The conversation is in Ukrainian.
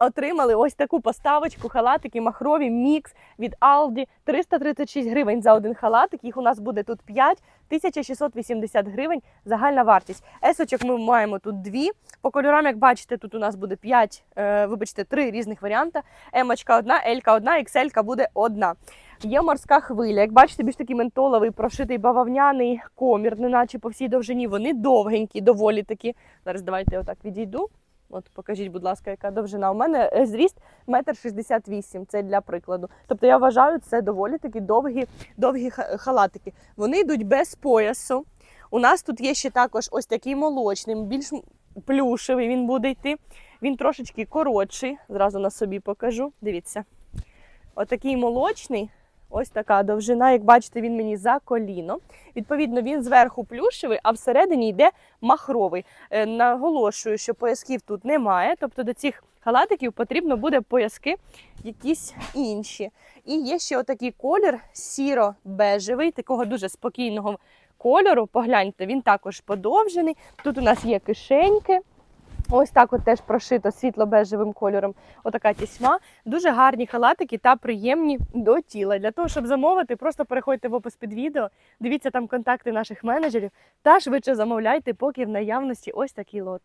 отримали ось таку поставочку халатики махрові мікс від Aldi. 336 гривень за один халатик. Їх у нас буде тут 5, 1680 гривень загальна вартість. Есочок ми маємо тут дві. По кольорам, як бачите, тут у нас буде 5, е, вибачте, три різних варіанти. Емочка одна, Елька одна, ікселька буде одна. Є морська хвиля. Як бачите, більш такий ментоловий, прошитий бавовняний комір, неначе по всій довжині. Вони довгенькі, доволі такі. Зараз давайте отак відійду. От покажіть, будь ласка, яка довжина. У мене е, зріст метр шістдесят вісім. Це для прикладу. Тобто я вважаю, це доволі такі довгі, довгі халатики. Вони йдуть без поясу. У нас тут є ще також ось такий молочний, більш плюшевий він буде йти. Він трошечки коротший. Зразу на собі покажу. Дивіться. Отакий молочний. Ось така довжина, як бачите, він мені за коліно. Відповідно, він зверху плюшевий, а всередині йде махровий. Е, Наголошую, що поясків тут немає, тобто до цих халатиків потрібно буде пояски якісь інші. І є ще отакий колір сіро-бежевий, такого дуже спокійного кольору. Погляньте, він також подовжений. Тут у нас є кишеньки. Ось так от теж прошито світло-бежевим кольором. Отака тісьма. Дуже гарні халатики та приємні до тіла. Для того, щоб замовити, просто переходьте в опис під відео, дивіться там контакти наших менеджерів та швидше замовляйте, поки в наявності ось такий лот.